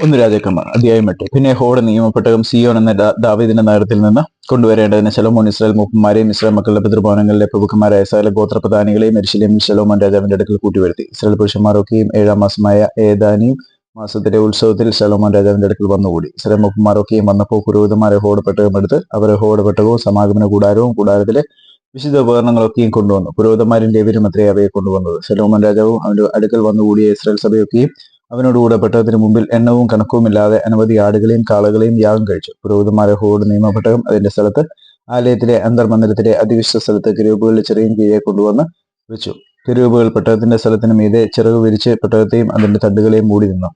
ഒന്ന് രാജാക്കന്മാർ അധ്യായം എട്ട് പിന്നെ ഹോഡ് നിയമപ്പെട്ടകം സിയോൺ എന്ന ദാവീദിന്റെ നഗരത്തിൽ നിന്ന് കൊണ്ടുവരേണ്ടതിന് ശലോമോൻ ഇസ്രായേൽ മൂപ്പന്മാരെയും ഇസ്രായേൽ മക്കളുടെ പിതൃഭവനങ്ങളിലെ പ്രഭുക്കന്മാരായ സകല ഗോത്രപ്രധാനികളെയും എരിശിലേമിൽ ശലോമോൻ രാജാവിന്റെ അടുക്കൽ കൂട്ടിവരുത്തി. ഇസ്രായേൽ പുരുഷന്മാരൊക്കെയും ഏഴാം മാസമായ ഏതാനിയും മാസത്തിലെ ഉത്സവത്തിൽ ശലോമോൻ രാജാവിന്റെ അടുക്കൽ വന്നുകൂടി. ഇസ്രായേൽ മൂപ്പന്മാരൊക്കെയും വന്നപ്പോൾ പുരോഹിതന്മാരെ ഹോഡ് പെട്ടകം എടുത്ത് അവരെ ഹോഡ് പെട്ടകവും സമാഗമന കൂടാരവും കൂടാരത്തിലെ വിശുദ്ധ ഉപകരണങ്ങളൊക്കെയും കൊണ്ടുവന്നു. പുരോഹിതന്മാരും ലേവരും അത്രേ അവയെ കൊണ്ടുവന്നത്. ശലോമോൻ രാജാവും അവന്റെ അടുക്കൽ വന്നുകൂടിയ ഇസ്രായേൽ സഭയൊക്കെയും അവനോടുകൂടെ പെട്ടകത്തിന് മുമ്പിൽ എണ്ണവും കണക്കുമില്ലാതെ അനവധി ആടുകളെയും കാളകളെയും യാഗം കഴിച്ചു. പുരോഹിതന്മാരെ ഹോഡ് നിയമപ്പെട്ടകം അതിന്റെ സ്ഥലത്ത് ആലയത്തിലെ അന്തർമന്ദിരത്തിലെ അതിവിശ്വ സ്ഥലത്ത് കിരൂപുകളിൽ ചെറിയ കീഴെ കൊണ്ടുവന്ന് വെച്ചു. കിരൂപുകൾ പെട്ടകത്തിന്റെ സ്ഥലത്തിന് മീതെ ചിറക് വിരിച്ച് പെട്ടകത്തെയും അതിന്റെ തണ്ടുകളെയും മൂടി നിന്നു.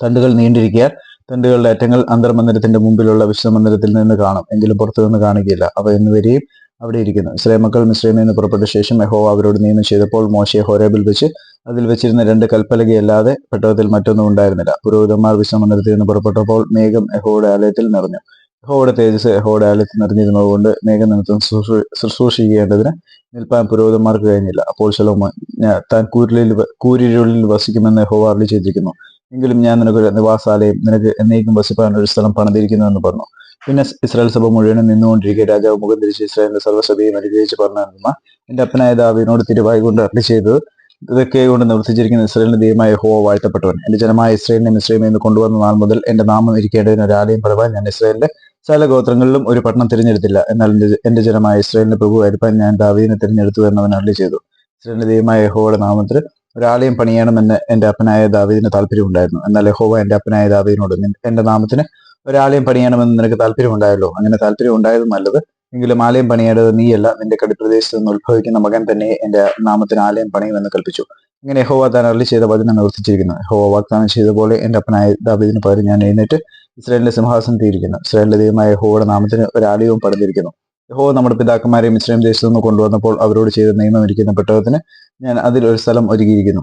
തണ്ടുകൾ നീണ്ടിരിക്കാൻ തണ്ടുകളുടെ അറ്റങ്ങൾ അന്തർമന്ദിരത്തിന്റെ മുമ്പിലുള്ള വിശ്വമന്ദിരത്തിൽ നിന്ന് കാണും. എങ്കിലും പുറത്തുനിന്ന് കാണുകയില്ല. അവ എന്നുവരെയും അവിടെ ഇരിക്കുന്നു. ഇസ്രായേൽ മക്കൾ മിശ്രമിൽ നിന്ന് പുറപ്പെട്ട ശേഷം യഹോവ അവരോട് നിയമം ചെയ്തപ്പോൾ മോശയെ ഹോരേബിൽ വെച്ച് അതിൽ വെച്ചിരുന്ന രണ്ട് കൽപ്പലകയല്ലാതെ പെട്ടകത്തിൽ മറ്റൊന്നും ഉണ്ടായിരുന്നില്ല. പുരോഹിതന്മാർ വിശ്രമനിരത്തിൽ നിന്ന് പുറപ്പെട്ടപ്പോൾ മേഘം യഹോയുടെ ആലയത്തിൽ നിറഞ്ഞു. യഹോയുടെ തേജസ് യഹോയുടെ ആലയത്തിൽ നിറഞ്ഞിരുന്നതുകൊണ്ട് മേഘം നിമിത്തം ശുശ്രൂ- ശുശ്രൂഷിക്കേണ്ടതിന് നിൽപ്പാൻ പുരോഹിതന്മാർക്ക് കഴിഞ്ഞില്ല. അപ്പോൾ ശലോമോൻ "ഞാൻ- താൻ കൂരിലിൽ കൂരിരുളിൽ വസിക്കുമെന്ന് യഹോവ അറിയിച്ചിരിക്കുന്നു എങ്കിലും ഞാൻ നിനക്കൊരു നിവാസാലയം നിനക്ക് എന്നേക്കും വസിപ്പാൻ ഒരു സ്ഥലം പണിതിരിക്കുന്നു എന്ന് പറഞ്ഞു. പിന്നെ ഇസ്രായേൽ സഭ മുഴുവനും നിന്നുകൊണ്ടിരിക്കെ. രാജാവ് മുഖം തിരിച്ച് ഇസ്രായേലിന്റെ സർവസഭയും അനുഗ്രഹിച്ച് പറഞ്ഞു എന്റെ അപ്പനായ ദാവീനോട് തിരുവായി കൊണ്ട് അർളി ചെയ്തത് ഇതൊക്കെ കൊണ്ട് നിവർത്തിച്ചിരിക്കുന്ന ഇസ്രായേലിന്റെ ദൈവമായ ഹോ വാഴ്ത്തപ്പെട്ടവൻ. എന്റെ ജനമായ ഇസ്രായേലിനെ മിശ്രയിൽ നിന്ന് കൊണ്ടുവന്ന നാൾ മുതൽ എന്റെ നാമം ഇരിക്കേണ്ടതിന് ഒരു പറവാൻ ഞാൻ ഇസ്രായേലിന്റെ സകല ഗോത്രങ്ങളിലും ഒരു പട്ടണം തിരഞ്ഞെടുത്തില്ല. എന്നാൽ എന്റെ ജനമായ ഇസ്രായേലിന്റെ പ്രഭു വരുപ്പാൻ ഞാൻ ദാവീദിനെ തിരഞ്ഞെടുത്തു എന്നവൻ അരുളി ചെയ്തു. ഇസ്രായേലിന്റെ ദൈവമായ യഹോവയുടെ നാമത്തിൽ ഒരാളെയും പണിയണമെന്ന് എന്റെ അപ്പനായ ദാവീദിന് താല്പര്യമുണ്ടായിരുന്നു. എന്നാൽ യഹോവ എന്റെ അപ്പനായ ദാവീദിനോട് "നിൻ- എന്റെ നാമത്തിന് ഒരാലയം പണിയണമെന്ന് നിനക്ക് താല്പര്യമുണ്ടായല്ലോ. അങ്ങനെ താല്പര്യം ഉണ്ടായത് നല്ലത്. എങ്കിലും ആലയം പണിയേണ്ടത് നീയല്ല. നിന്റെ കടിപ്രദേശത്ത് നിന്ന് ഉത്ഭവിക്കുന്ന മകൻ തന്നെ എന്റെ നാമത്തിന് ആലയം പണിയുമെന്ന് കൽപ്പിച്ചു. ഇങ്ങനെ യഹോവ താൻ അരളി ചെയ്ത വചനം നിവർത്തിച്ചിരിക്കുന്നു യഹോവ വാഗ്ദാനം ചെയ്ത പോലെ എന്റെ അപ്പനായ ദാബിദിന് പകരം ഞാൻ എഴുന്നേറ്റ് ഇസ്രായേലിന്റെ തീരിക്കുന്നു ഇസ്രായേലിന്റെ ദൈവമായ യഹോവയുടെ നാമത്തിന് ഒരു ആലയവും പണിതിരിക്കുന്നു. യഹോവ നമ്മുടെ പിതാക്കന്മാരെയും ഇസ്രായേൽ ദേശത്തു നിന്ന് കൊണ്ടുവന്നപ്പോൾ അവരോട് ചെയ്ത നിയമം ഇരിക്കുന്ന പെട്ടകത്തിന് ഞാൻ അതിൽ ഒരു സ്ഥലം ഒരുക്കിയിരിക്കുന്നു.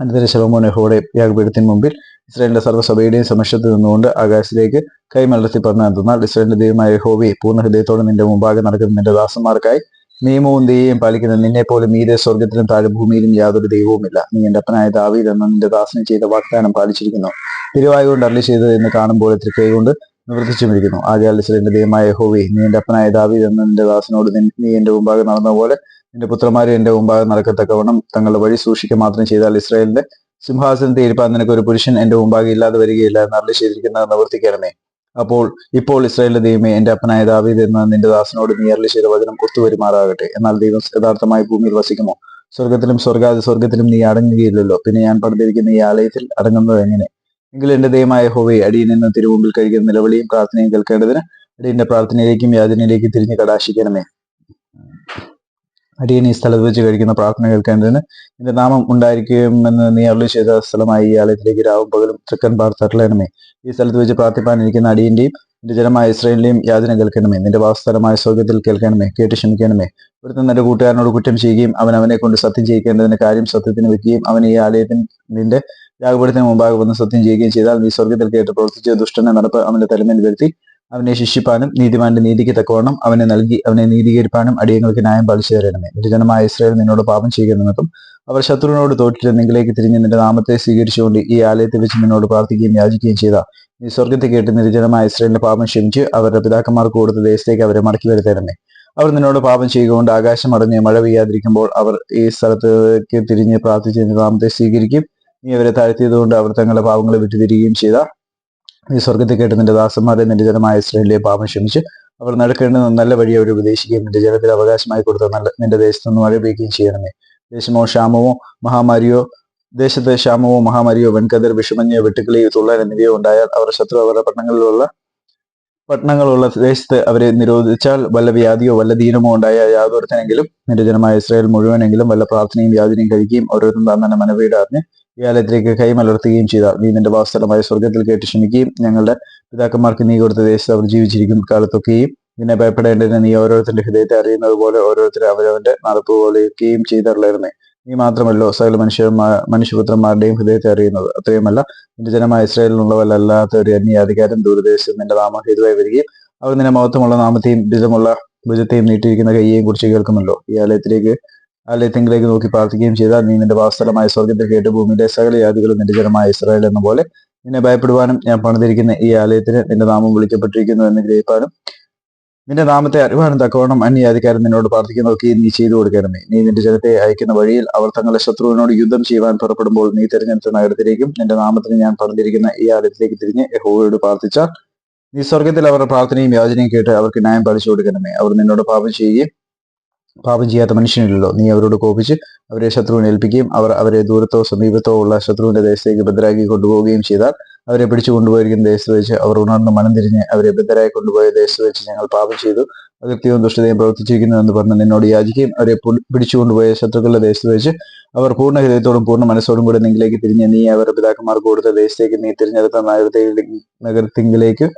അനന്തര ശലോമോൻ യഹോയുടെ യാഗപീഠത്തിന് മുമ്പിൽ ഇസ്രായേലിന്റെ സർവസഭയുടെയും സമക്ഷത്ത് നിന്നുകൊണ്ട് ആകാശത്തിലേക്ക് കൈമലർത്തി പറഞ്ഞു എന്നാൽ ഇസ്രായേലിന്റെ ദൈവമായ ഹോവി പൂർണ ഹൃദയത്തോടെ നിന്റെ മുമ്പാകെ നടക്കുന്ന നിന്റെ ദാസന്മാർക്കായി നിയമവും ദൈവം പാലിക്കുന്ന നിന്നെ പോലെ മീതെ സ്വർഗത്തിലും താഴെ ഭൂമിയിലും യാതൊരു ദൈവവുമില്ല. നീ എന്റെ അപ്പനായ ദാവീദ് എന്ന നിന്റെ ദാസനെ ചെയ്ത വാഗ്ദാനം പാലിച്ചിരിക്കുന്നു. തിരുവായ കൊണ്ട് അരളി ചെയ്തത് എന്ന് കാണുമ്പോൾ തൃക്കൈ കൊണ്ട് നിവർത്തിച്ചുമിരിക്കുന്നു. ആകയാൽ ഇസ്രായേലിന്റെ ദൈവമായ ഹോവി നീ എന്റെ അപ്പനായ ദാവീദ് എന്ന നിന്റെ ദാസനോട് നീ എന്റെ മുമ്പാകെ നടന്ന പോലെ നിന്റെ പുത്രന്മാരും എന്റെ മുമ്പാകെ നടക്കത്തക്കവണ്ണം തങ്ങളുടെ വഴി സൂക്ഷിക്കുക മാത്രം ചെയ്താൽ ഇസ്രായേലിന്റെ സിംഹാസനത്തെ ഇരിപ്പാൻ നിനക്ക് ഒരു പുരുഷൻ എന്റെ മുമ്പാകെ ഇല്ലാതെ വരികയില്ല എന്ന് അരളി ചെയ്തിരിക്കുന്നത് നിവർത്തിക്കണമേ അപ്പോൾ ഇപ്പോൾ ഇസ്രായേലിന്റെ ദൈവമേ എന്റെ അപ്പനായ ദാവീദ് എന്ന നിന്റെ ദാസനോട് നീ അരളി ചെയ്ത വചനം ഒത്തുവരുമാറാകട്ടെ എന്നാൽ ദൈവം യഥാർത്ഥമായി ഭൂമിയിൽ വസിക്കുമോ? സ്വർഗത്തിലും സ്വർഗാതി സ്വർഗത്തിലും നീ അടങ്ങുകയില്ലല്ലോ. പിന്നെ ഞാൻ പണിതിരിക്കുന്ന ഈ ആലയത്തിൽ അടങ്ങുന്നത് എങ്ങനെ? എങ്കിൽ എന്റെ ദൈവമായ ഹോവെ അടിയിൽ നിന്ന് തിരുമുമ്പിൽ കഴിക്കുന്ന നിലവിളിയും പ്രാർത്ഥനയും കേൾക്കേണ്ടതിന് അടിയന്റെ പ്രാർത്ഥനയിലേക്കും യാതനയിലേക്കും തിരിഞ്ഞ് കടാശിക്കണമേ. അടിയൻ ഈ സ്ഥലത്ത് വെച്ച് കഴിക്കുന്ന പ്രാർത്ഥന കേൾക്കേണ്ടതിന് നിന്റെ നാമം ഉണ്ടായിരിക്കുമെന്ന് നീ അരുളി ചെയ്ത സ്ഥലമായി ഈ ആലയത്തിലേക്ക് രാവും പകലും തൃക്കൻ പാർത്തട്ടളയണമേ ഈ സ്ഥലത്ത് വെച്ച് പ്രാർത്ഥിപ്പാൻ ഇരിക്കുന്ന അടിയന്റെയും നിന്റെ ജനമായ ഇസ്രയേലിന്റെയും യാതന കേൾക്കണമേ. നിന്റെ വാസസ്ഥലമായ സ്വർഗത്തിൽ കേൾക്കണമേ കേട്ട് ക്ഷമിക്കണമേ. ഒരുത്തൻ തന്റെ കൂട്ടുകാരനോട് കുറ്റം ചെയ്യുകയും അവൻ അവനെ കൊണ്ട് സത്യം ചെയ്യിക്കേണ്ടതിന് കാര്യം സത്യത്തിന് വെക്കുകയും അവൻ ഈ ആലയത്തിന് നിന്റെ യാഗപീഠത്തിന് മുമ്പാകെ വന്ന് സത്യം ചെയ്യുകയും ചെയ്താൽ നീ സ്വർഗത്തിൽ കേട്ട് പ്രവർത്തിച്ച ദുഷ്ടനെ നടപ്പ് അവന്റെ തലമേൽ വരുത്തി അവനെ ശിക്ഷിപ്പാനും നീതിമാന്റെ നീതിക്ക് തക്കവണ്ണം അവനെ നൽകി അവനെ നീതീകരിപ്പാനും അടിയങ്ങൾക്ക് ന്യായം പാലിച്ചു തരണമേ. നിന്റെ ജനമായ ഇസ്രായേൽ നിന്നോട് പാപം ചെയ്യുക നിമിത്തം അവർ ശത്രുവിനോട് തോറ്റിട്ട് നിങ്ങളിലേക്ക് തിരിഞ്ഞ് നിന്റെ നാമത്തെ സ്വീകരിച്ചുകൊണ്ട് ഈ ആലയത്തിൽ വെച്ച് നിന്നോട് പ്രാർത്ഥിക്കുകയും യാചിക്കുകയും ചെയ്ത. നീ സ്വർഗത്തെ കേട്ട് നിരജനമായ ഇസ്രയേലിന്റെ പാപം ക്ഷമിച്ച് അവരുടെ പിതാക്കന്മാർക്ക് കൊടുത്ത ദേശത്തേക്ക് അവരെ മടക്കി വരുത്തരണമേ. അവർ നിന്നോട് പാപം ചെയ്യുകൊണ്ട് ആകാശം അടഞ്ഞ് മഴ പെയ്യാതിരിക്കുമ്പോൾ അവർ ഈ സ്ഥലത്തേക്ക് തിരിഞ്ഞ് പ്രാർത്ഥിച്ച് നിന്റെ നാമത്തെ സ്വീകരിക്കും. നീ അവരെ താഴ്ത്തിയതുകൊണ്ട് അവർ തങ്ങളുടെ പാപങ്ങളെ വിട്ടുതിരികുകയും ചെയ്ത. നീ സ്വർഗത്തിൽ കേട്ട് നിന്റെ ദാസന്മാരെ നിന്റെ ജനമായ ഇസ്രായേലിലെ പാപം ക്ഷമിച്ച് അവർ നടക്കേണ്ടത് നല്ല വഴി അവർ ഉപദേശിക്കുകയും നിന്റെ ജനത്തിൽ അവകാശമായി കൊടുത്ത നല്ല നിന്റെ ദേശത്ത് നിന്ന് മഴ പെയ്യുകയും ചെയ്യണമേ. ദേശമോ ക്ഷാമമോ മഹാമാരിയോ ദേശത്തെ ക്ഷാമമോ മഹാമാരിയോ വെൺകതിർ വിഷമഞ്ഞോ വെട്ടുക്കിളിയോ തുള്ളൽ എന്നിവയോ ഉണ്ടായാൽ അവർ ശത്രു അവരുടെ പട്ടണങ്ങളിലുള്ള പട്ടണങ്ങളുള്ള ദേശത്ത് അവരെ നിരോധിച്ചാൽ വല്ല വ്യാധിയോ വല്ല ദീനമോ ഉണ്ടായ യാതൊരുത്തനെങ്കിലും നിരജനമായ ജനമായ ഇസ്രായേൽ മുഴുവനെങ്കിലും വല്ല പ്രാർത്ഥനയും വ്യാധിനെയും കഴിക്കുകയും ഓരോരുത്തരും താൻ തന്നെ മനവീട് അറിഞ്ഞ് ഈ ആലയത്തിലേക്ക് കൈമലർത്തുകയും ചെയ്താൽ നീ നിന്റെ വാസസ്ഥലമായ സ്വർഗത്തിൽ കേട്ട് ക്ഷമിക്കുകയും ഞങ്ങളുടെ പിതാക്കന്മാർക്ക് നീ കൊടുത്ത ദേശത്ത് അവർ ജീവിച്ചിരിക്കും കാലത്തൊക്കെയും. നിന്നെ ഭയപ്പെടേണ്ടതിന് നീ ഓരോരുത്തരുടെ ഹൃദയത്തെ അറിയുന്നത് പോലെ ഓരോരുത്തരെ അവരവന്റെ നടപ്പ് പോലെയൊക്കെയും ചെയ്തറിയണമേ നീ മാത്രമല്ലോ സകല മനുഷ്യന്മാർ മനുഷ്യപുത്രന്മാരുടെയും ഹൃദയത്തെ അറിയുന്നത്. അത്രയുമല്ല നിന്റെ ജനമായ ഇസ്രായേലിനുള്ളവരല്ലാത്ത ഒരു അന്യാധികാരം ദൂരദേശത്ത് നിന്റെ നാമം ഹേതുവായി വരികയും അവർ നിന്റെ മഹത്വമുള്ള നാമത്തെയും ബിജമുള്ള ഭുജത്തെയും നീട്ടിയിരിക്കുന്ന കയ്യെയും കുറിച്ച് കേൾക്കുമല്ലോ ഈ ആലയത്തിലേക്ക് ആലയത്തിങ്കിലേക്ക് നോക്കി പ്രാർത്ഥിക്കുകയും ചെയ്താൽ നീ നിന്റെ വാസ്തലമായ സ്വർഗത്തെ കേട്ട് ഭൂമിയിലെ സകല ജാതികളും നിന്റെ ജനമായ ഇസ്രായേൽ എന്ന പോലെ നിന്നെ ഭയപ്പെടുവാനും ഞാൻ പണിതിരിക്കുന്ന ഈ ആലയത്തിന് നിന്റെ നാമം വിളിക്കപ്പെട്ടിരിക്കുന്നു എന്ന് ഗ്രഹിപ്പാനും നിന്റെ നാമത്തെ അറിവാനും തക്കവണ്ണം അന്യാധികാരം നിന്നോട് പ്രാർത്ഥിക്കുന്നതൊക്കെ നീ ചെയ്തു കൊടുക്കണമേ നീ നിന്റെ ജനത്തെ അയക്കുന്ന വഴിയിൽ അവർ തങ്ങളുടെ ശത്രുവിനോട് യുദ്ധം ചെയ്യുവാൻ പുറപ്പെടുമ്പോൾ നീ തിരഞ്ഞെടുത്ത നഗരത്തിലേക്കും നിന്റെ നാമത്തിന് ഞാൻ പറഞ്ഞിരിക്കുന്ന ഈ ആലയത്തിലേക്ക് തിരിഞ്ഞ് യഹോവയോട് പ്രാർത്ഥിച്ചാൽ നീ സ്വർഗത്തിൽ അവരുടെ പ്രാർത്ഥനയും യാചനയും കേട്ട് അവർക്ക് ന്യായം പാലിച്ചു കൊടുക്കണമേ അവർ നിന്നോട് പാപം ചെയ്യുകയും പാപം ചെയ്യാത്ത മനുഷ്യനില്ലല്ലോ. നീ അവരോട് കോപിച്ച് അവരെ ശത്രുവിനെ ഏൽപ്പിക്കുകയും അവർ അവരെ ദൂരത്തോ സമീപത്തോ ഉള്ള ശത്രുവിന്റെ ദേശത്തേക്ക് ഭദ്രാക്കി കൊണ്ടുപോവുകയും ചെയ്താൽ അവരെ പിടിച്ചു കൊണ്ടുപോയിരിക്കുന്ന ദേശത്ത് വെച്ച് അവർ ഉണർന്ന് മനം തിരിഞ്ഞ് അവരെ ബദ്ധരായി കൊണ്ടുപോയ ദേശത്ത് വെച്ച് ഞങ്ങൾ പാപം ചെയ്തു. അതിർത്തിയും ദുഷ്ടതയും പ്രവർത്തിച്ചിരിക്കുന്നു എന്ന് പറഞ്ഞ് നിന്നോട് യാചിക്കുകയും അവരെ പു- പിടിച്ചു കൊണ്ടുപോയ ശത്രുക്കളുടെ ദേശത്ത് വെച്ച് അവർ പൂർണ ഹൃദയത്തോടും പൂർണ മനസ്സോടും കൂടെ നിങ്ങളിലേക്ക് തിരിഞ്ഞ് നീ അവരുടെ പിതാക്കന്മാർക്ക് കൊടുത്ത ദേശത്തേക്ക് നീ തിരഞ്ഞെടുത്ത നഗരത്തെ നഗരത്തിങ്കിലേക്ക്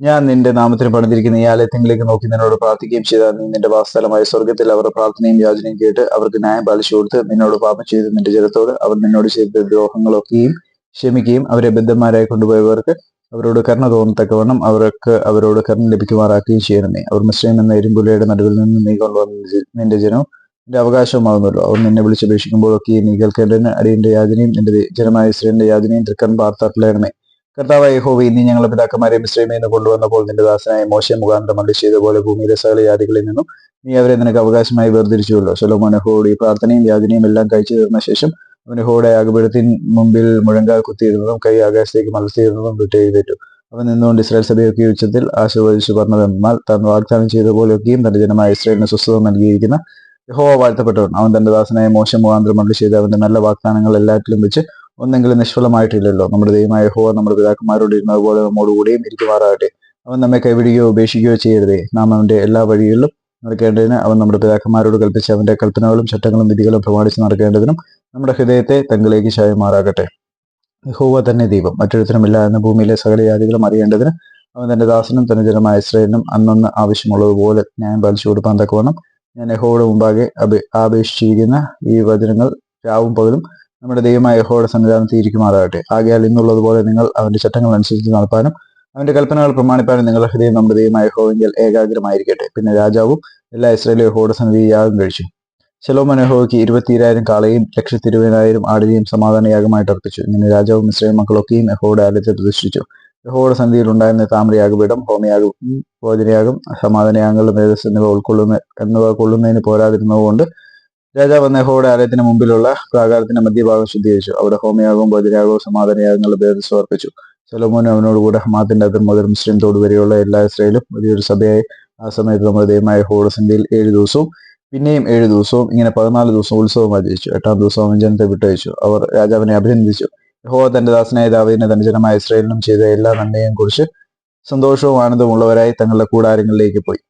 ഞാൻ നിന്റെ നാമത്തിന് പണിതിരിക്കുന്ന ഈ ആലയത്തിങ്കിലേക്ക് നോക്കി നിന്നോട് പ്രാർത്ഥിക്കുകയും ചെയ്ത നീ നിന്റെ വാസസ്ഥലമായ സ്വർഗത്തിൽ അവരുടെ പ്രാർത്ഥനയും യാചനയും കേട്ട് അവർക്ക് ന്യായം പാലിച്ചു കൊടുത്ത് നിന്നോട് പാപം ചെയ്ത് നിന്റെ ജലത്തോട് അവർ നിന്നോട് ചെയ്ത ദ്രോഹങ്ങളൊക്കെയും ക്ഷമിക്കുകയും അവരെ ബദ്ധന്മാരായി കൊണ്ടുപോയവർക്ക് അവരോട് കരുണ തോന്നത്തക്കവണ്ണം അവർക്ക് അവരോട് കരുണ ലഭിക്കുമാറാക്കുകയും ചെയ്യണമേ. അവർ മുസ്ലിം എന്ന ഇരുമ്പുലയുടെ നടുവിൽ നിന്ന് നീ കൊണ്ടുവന്ന നിന്റെ ജനവും നിന്റെ അവകാശമാകുന്നല്ലോ അവർ നിന്നെ വിളിച്ചപേക്ഷിക്കുമ്പോഴൊക്കെ നീ കേൾക്കേണ്ടതിന് അടിയന്റെ യാതനയും നിന്റെ ജനമായ ഇസ്രേലിന്റെ യാതനയും തൃക്കൻ പാർത്തരണമേ കർത്താവായ യഹോവ നീ ഞങ്ങളുടെ പിതാക്കന്മാരെ മിശ്രമിൽ നിന്ന് കൊണ്ടുവന്നപ്പോൾ നിന്റെ ദാസനായ മോശ മുഖാന്തരം അള്ളി ചെയ്ത പോലെ ഭൂമിയിലെ സകല ജാതികളിൽ നിന്നും നീ അവരെ നിനക്ക് അവകാശമായി വേർതിരിച്ചുവല്ലോ. സൊലോമോൻ യഹോവോട് ഈ പ്രാർത്ഥനയും യാതനയും എല്ലാം കഴിച്ചു തീർന്ന ശേഷം അവൻ ഹോടെ യാഗപീഠത്തിന് മുമ്പിൽ മുഴങ്കാൽ കുത്തിയിരുന്നതും കൈ ആകാശത്തേക്ക് മലർത്തിയിരുന്നതും വിട്ടെഴുതേറ്റു അവൻ നിന്നുകൊണ്ട് ഇസ്രായേൽ സഭയൊക്കെ ഉച്ചത്തിൽ ആശീർവദിച്ചു പറഞ്ഞതെന്നാൽ താൻ വാഗ്ദാനം ചെയ്ത പോലെയൊക്കെയും തന്റെ ജനമായ ഇസ്രായേലിന് സ്വസ്ഥത നൽകിയിരിക്കുന്ന യഹോവ വാഴ്ത്തപ്പെട്ടവൻ. അവൻ തന്റെ ദാസനായ മോശം മുഖാന്തരം മള്ളി ചെയ്ത് അവന്റെ നല്ല വാഗ്ദാനങ്ങൾ എല്ലാറ്റിലും വെച്ച് ഒന്നെങ്കിലും നിഷ്ഫലമായിട്ടില്ലല്ലോ. നമ്മുടെ ദൈവമായ യഹോവ നമ്മുടെ പിതാക്കന്മാരോട് ഇരുന്നതുപോലെ നമ്മോടുകൂടിയും ഇരിക്കുമാറാകട്ടെ. അവൻ നമ്മെ കൈവിടുകയോ ഉപേക്ഷിക്കുകയോ ചെയ്യരുതേ. നാം അവന്റെ എല്ലാ വഴികളിലും നടക്കേണ്ടതിന് അവൻ നമ്മുടെ പിതാക്കന്മാരോട് കൽപ്പിച്ച അവന്റെ കൽപ്പനകളും ചട്ടങ്ങളും വിധികളും പ്രമാണിച്ച് നടക്കേണ്ടതിനും നമ്മുടെ ഹൃദയത്തെ തങ്കിലേക്ക് ചായമാറാകട്ടെ യഹോവ തന്നെ ദീപം മറ്റൊരുത്തരമില്ല എന്ന ഭൂമിയിലെ സകല ജാതികളും അറിയേണ്ടതിന് അവൻ തന്റെ ദാസനും തന്റെ ജനമായ ഇസ്രായേലിനും അന്നൊന്ന് ആവശ്യമുള്ളതുപോലെ ന്യായം പാലിച്ചു കൊടുക്കാൻ തക്കവണ്ണം ഞാൻ യഹോയുടെ മുമ്പാകെ അപേ ആപേക്ഷിച്ചിരിക്കുന്ന ഈ വചനങ്ങൾ രാവും പകലും നമ്മുടെ ദൈവമായ യഹോയുടെ സന്നിധാനത്തിൽ ഇരിക്കുമാറാകട്ടെ. ആകയാൽ ഇന്നുള്ളതുപോലെ നിങ്ങൾ അവന്റെ ചട്ടങ്ങൾ അനുസരിച്ച് നടപ്പാനും അവന്റെ കൽപ്പനകൾ പ്രമാണിപ്പാനും നിങ്ങളുടെ ഹൃദയം നമ്മുടെ ഹോവെങ്കിൽ ഏകാഗ്രമായിരിക്കട്ടെ. പിന്നെ രാജാവും എല്ലാ ഇസ്രായേലും യഹോയുടെ സന്നിധി യാഗം കഴിച്ചു. ചെലോ മനോഹോയ്ക്ക് ഇരുപത്തിരായിരം കാളയും ലക്ഷത്തി ഇരുപതിനായിരം ആടിനെയും സമാധാനയാഗമായിട്ട് അർപ്പിച്ചു. ഇങ്ങനെ രാജാവും ഇസ്രായേൽ മക്കളൊക്കെയും യഹോയുടെ ആലയത്തെ പ്രതിഷ്ഠിച്ചു. യഹോയുടെ സന്ധിയിൽ ഉണ്ടായിരുന്ന താമരയാഗപീഠം ഹോമയാഗം ഭോജനയാഗം സമാധാനയാഗങ്ങളുടെ മേധസ് എന്നിവ ഉൾക്കൊള്ളുന്ന എന്നിവ കൊള്ളുന്നതിന് പോരാതിരുന്നതുകൊണ്ട് രാജാവ് വന്ന യഹോയുടെ ആലയത്തിന് മുമ്പിലുള്ള പ്രാകാരത്തിന്റെ മധ്യഭാഗം ശുദ്ധീകരിച്ചു. അവിടെ ഹോമയാഗവും ഭോജനയാഗവും സമാധാനയാഗങ്ങളുടെ മേധസ് അർപ്പിച്ചു. സൊലോമോനും അവനോടുകൂടെ ഹമാത്തിന്റെ അതിർ മുതൽ മുസ്ലിം തോട് വരെയുള്ള എല്ലാ ഇസ്രയേലും വലിയൊരു സഭയായി. ആ സമയത്ത് നമ്മുടെ ദൈവമായ സന്ധിയിൽ ഏഴ് ദിവസവും പിന്നെയും ഏഴ് ദിവസവും ഇങ്ങനെ പതിനാല് ദിവസം ഉത്സവം ആചരിച്ചു എട്ടാം ദിവസം അവൻ ജനത്തെ വിട്ടയച്ചു. അവർ രാജാവിനെ അഭിനന്ദിച്ചു. യഹോവ തന്റെ ദാസനായ ദാവീദിനെ തന്റെ ജനമായ ഇസ്രയേലിനും ചെയ്ത എല്ലാ നന്മയെയും കുറിച്ച് സന്തോഷവും ആനന്ദവും ഉള്ളവരായി തങ്ങളുടെ കൂടാരങ്ങളിലേക്ക് പോയി.